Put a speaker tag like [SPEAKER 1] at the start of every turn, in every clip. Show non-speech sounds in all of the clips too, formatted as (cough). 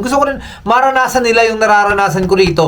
[SPEAKER 1] Gusto ko rin maranasan nila yung nararanasan ko rito.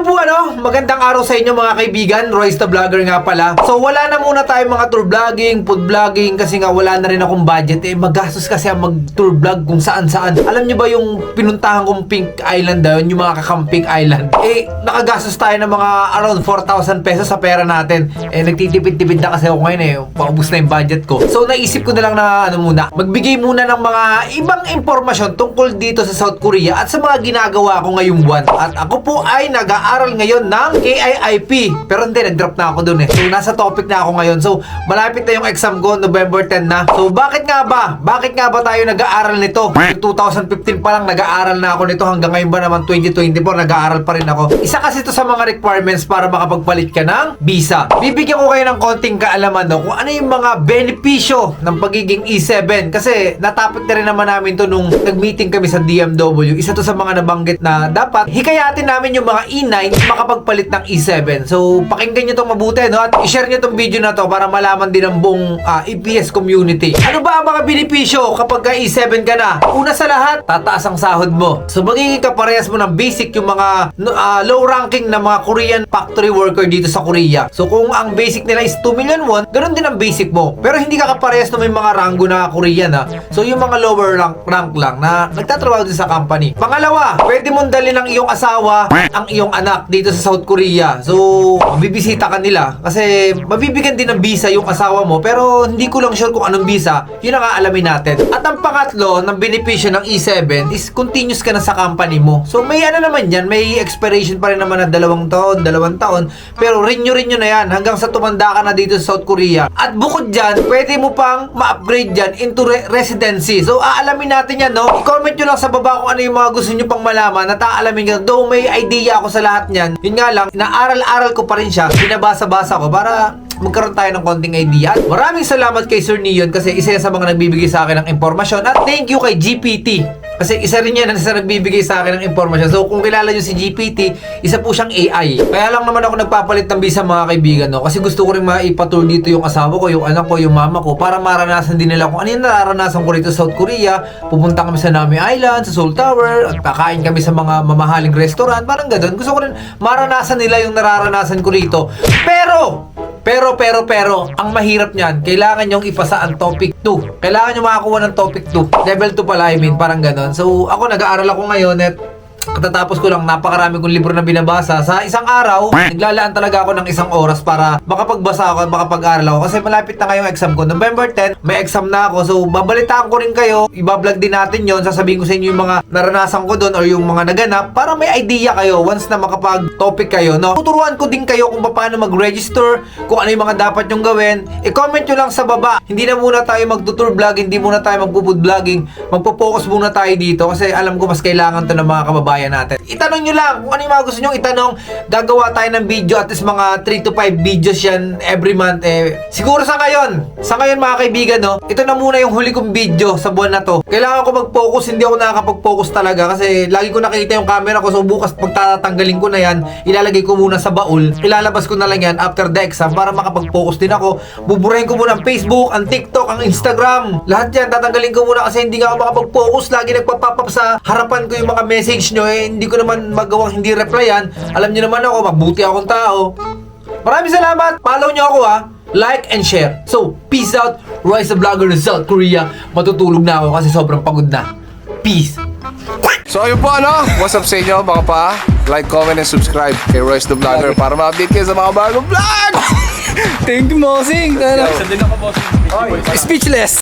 [SPEAKER 1] Yun po ano, magandang araw sa inyo mga kaibigan, Royce the Vlogger nga pala. So, wala na muna tayo mga tour vlogging, food vlogging, kasi nga wala na rin akong budget. Eh, magastos kasi ang mag-tour vlog kung saan-saan. Alam nyo ba yung pinuntahan kong Pink Island daw, yung mga kakamping island? Eh, nakagastos tayo ng mga around 4,000 pesos sa pera natin. Eh, nagtitipid-tipid na kasi ako ngayon eh, paubos na yung budget ko. So, naisip ko na lang na ano muna, magbigay muna ng mga ibang impormasyon tungkol dito sa South Korea at sa mga ginagawa ko ngayong buwan. At ako po ay nag-aaral ngayon ng KIIP. Pero hindi, nag-drop na ako dun eh. So, nasa topic na ako ngayon. So, malapit na yung exam ko, November 10 na. So, bakit nga ba? Bakit nga ba tayo nag-aaral nito? Yung 2015 pa lang, nag-aaral na ako nito. Hanggang ngayon ba naman 2024, nag-aaral pa rin ako. Isa kasi ito sa mga requirements para makapagpalit ka ng visa. Bibigyan ko kayo ng konting kaalaman no, kung ano yung mga benepisyo ng pagiging E7. Kasi natapit na rin naman namin to nung nag-meeting kami sa DMW. Isa to sa mga nabanggit na dapat hikayatin namin yung mga E9 makapagpalit ng E7. So, pakinggan nyo itong mabuti, no? At i-share nyo itong video na to para malaman din ng buong ah, EPS community. Ano ba ang mga benepisyo kapag ka E7 ka na? Una sa lahat, tataas ang sahod mo. So, magiging kaparehas mo ng basic yung mga ah, low ranking na mga Korean factory worker dito sa Korea. So, kung ang basic nila is 2 million won, ganun din ang basic mo. Pero hindi ka kaparehas na may mga ranggo na Korean, ha? So, yung mga lower rank, rank lang na nagtatrabaho din sa company. Pangalawa, pwede mong dali ng iyong asawa ang iyong anak dito sa South Korea. So, bibisita ka nila kasi mabibigyan din ng visa yung asawa mo pero hindi ko lang sure kung anong visa. Yun ang aalamin natin. At ang pangatlo ng benepisyo ng E7 is continuous ka na sa company mo. So, may ano naman yan, may expiration pa rin naman na dalawang taon, dalawang taon. Pero renew-renew na yan hanggang sa tumanda ka na dito sa South Korea. At bukod dyan, pwede mo pang ma-upgrade dyan into re- residency. So, aalamin natin yan, no? I-comment nyo lang sa baba kung ano yung mga gusto nyo pang malaman at aalamin nyo. Though may idea ako sa lahat niyan, yun nga lang, naaral-aral ko pa rin siya, binabasa-basa ko para magkaroon tayo ng konting idea. Maraming salamat kay Sir Neon kasi isa sa mga nagbibigay sa akin ng impormasyon. At thank you kay GPT. Kasi isa rin yan sa nagbibigay sa akin ng impormasyon. So kung kilala nyo si GPT, isa po siyang AI. Kaya lang naman ako nagpapalit ng visa mga kaibigan. No? Kasi gusto ko rin maipatur dito yung asawa ko, yung anak ko, yung mama ko para maranasan din nila kung ano yung nararanasan ko rito sa South Korea. Pupunta kami sa Nami Island, sa Seoul Tower, at kakain kami sa mga mamahaling restaurant. Parang ganun. Gusto ko rin maranasan nila yung nararanasan ko rito. Pero, pero, pero, pero, ang mahirap niyan, kailangan nyong ipasa ang topic 2. Kailangan nyo makakuha ng topic 2. Level 2 pala, I mean, parang ganon. So, ako nag-aaral ako ngayon at katatapos ko lang, napakarami kong libro na binabasa. Sa isang araw, naglalaan talaga ako ng isang oras para makapagbasa ako at makapag-aral ako. Kasi malapit na ngayong exam ko. November 10, may exam na ako. So, babalitaan ko rin kayo. Ibablog din natin yon Sasabihin ko sa inyo yung mga naranasan ko doon or yung mga naganap para may idea kayo once na makapag-topic kayo. No? Tuturuan ko din kayo kung paano mag-register, kung ano yung mga dapat nyong gawin. I-comment nyo lang sa baba. Hindi na muna tayo mag-tour vlog, hindi muna tayo mag-food vlogging. Magpo-focus muna tayo dito kasi alam ko mas kailangan to ng mga kababayan natin. Itanong nyo lang kung ano yung mga gusto nyo itanong. Gagawa tayo ng video at least mga 3 to 5 videos yan every month. Eh, siguro sa ngayon, sa ngayon mga kaibigan, no, ito na muna yung huli kong video sa buwan na to. Kailangan ko mag-focus, hindi ako nakakapag-focus talaga kasi lagi ko nakikita yung camera ko. So bukas pagtatanggalin ko na yan, ilalagay ko muna sa baul. Ilalabas ko na lang yan after the exam para makapag-focus din ako. Buburahin ko muna ang Facebook, ang TikTok, ang Instagram. Lahat yan, tatanggalin ko muna kasi hindi nga ako makapag-focus. Lagi nagpa-pop up sa harapan ko yung mga message nyo. Eh, hindi ko naman magawang hindi replyan. Alam nyo naman ako, mabuti akong tao. Maraming salamat. Follow nyo ako ha. Like and share. So, peace out. Royce the Vlogger South Korea. Matutulog na ako kasi sobrang pagod na. Peace.
[SPEAKER 2] So ayun po ano, what's up sa inyo mga pa? Like, comment, and subscribe kay Royce the Vlogger para ma-update kayo sa mga bagong vlog! (laughs)
[SPEAKER 3] Thank you, Mosing. Ano? Speechless.